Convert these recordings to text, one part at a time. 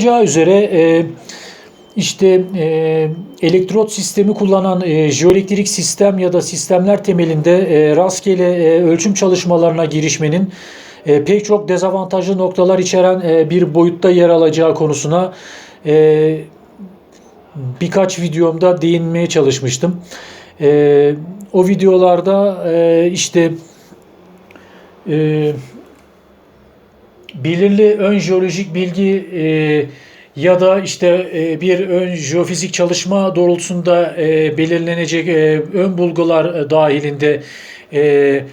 Olacağı üzere e, işte e, elektrot sistemi kullanan e, jeoelektrik sistem ya da sistemler temelinde e, rastgele e, ölçüm çalışmalarına girişmenin pek çok dezavantajlı noktalar içeren bir boyutta yer alacağı konusuna birkaç videomda değinmeye çalışmıştım. O videolarda işte belirli ön jeolojik bilgi e, ya da işte e, bir ön jeofizik çalışma doğrultusunda e, belirlenecek e, ön bulgular dahilinde e,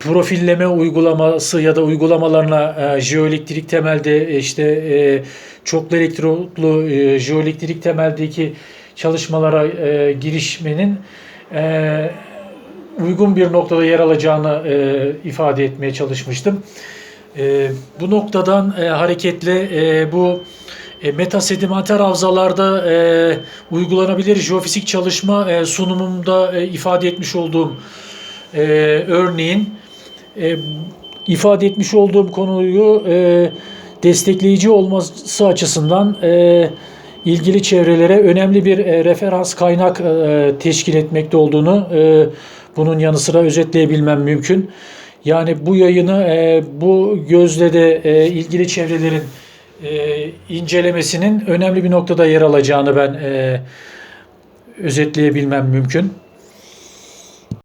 profilleme uygulaması ya da uygulamalarına e, jeoelektrik temelde e, işte e, çoklu elektrotlu e, jeoelektrik temeldeki çalışmalara e, girişmenin e, uygun bir noktada yer alacağını e, ifade etmeye çalışmıştım. E, bu noktadan e, hareketle e, bu e, metasedimenter havzalarda e, uygulanabilir jeofizik çalışma e, sunumumda e, ifade etmiş olduğum e, örneğin e, ifade etmiş olduğum konuyu e, destekleyici olması açısından e, ilgili çevrelere önemli bir e, referans kaynak e, teşkil etmekte olduğunu e, bunun yanı sıra özetleyebilmem mümkün. Yani bu yayını e, bu gözle de e, ilgili çevrelerin e, incelemesinin önemli bir noktada yer alacağını ben e, özetleyebilmem mümkün.